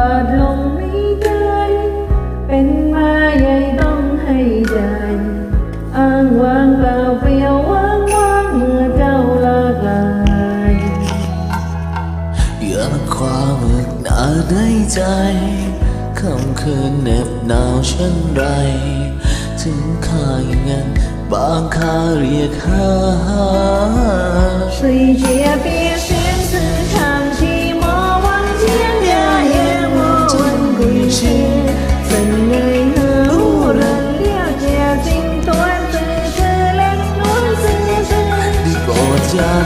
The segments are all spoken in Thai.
ปิดลงไม่ได้ เป็นมาใหญ่ต้องให้ใจอ้างวางเปล่าเปลี่ยวว่างว่างเมื่อเจ้าลากลายอยากความอึดอัดในใจคำคืนเหน็บหนาวเช่นไร ถึงข้าอย่างนั้นบางข้าเรียกหา谁也别。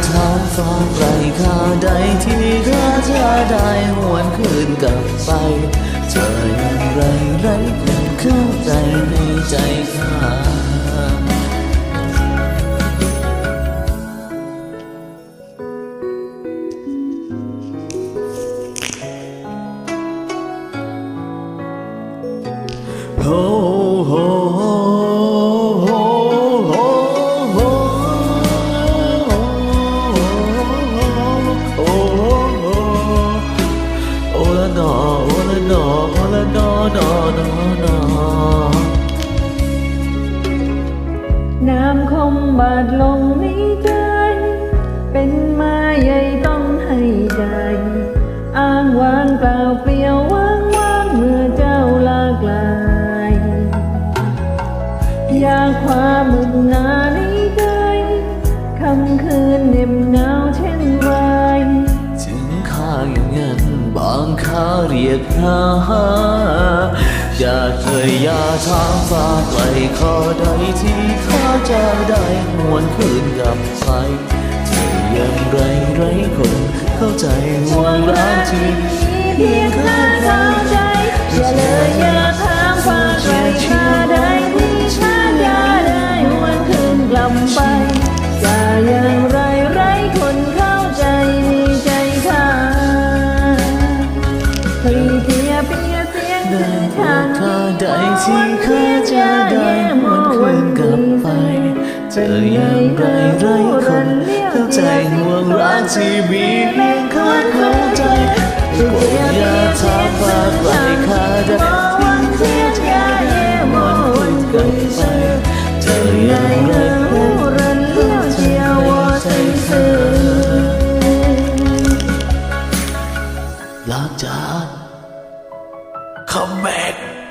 ดอย่าถามฟ้าไรข้าใดที่ข้าจะได้หวนคืนกลับไป เธออย่างไรไรคนเข้าใจในใจข้าโอ้โห ละนอโอละนอโอละนอนอนอนอน้ำคมบาดลงในใจ เป็นมาใหญ่ต้องให้ใจ อ้างวางเปล่าเปลี่ยวว่างว่างเมื่อเจ้าลากลายอยากความมึนนาในใจคำคืนเหน็บหนาว รียกหาอย่าเคยอย่าถามฟ้าไกลข้อใดที่ข้าจะได้หวนคืนกลับไปเธอยังไรไรคนเข้าใจห่วงรักที่เพียงข้าเข้าใจอย่าเลยอย่า ได้โปรทาดข้าใดที่ข้าจะได้หวนคืนกลับไปเธออย่างไรไรคนเข้าใจห่วงรักที่มีเพียงข้าเข้าใจโปรดอย่าถามฟ้าไกลข้าได้ที่ข้าจะได้หวนคืนกลับไปเธออย่างไรคนเข้าใจในใจข้าลาจาน come back.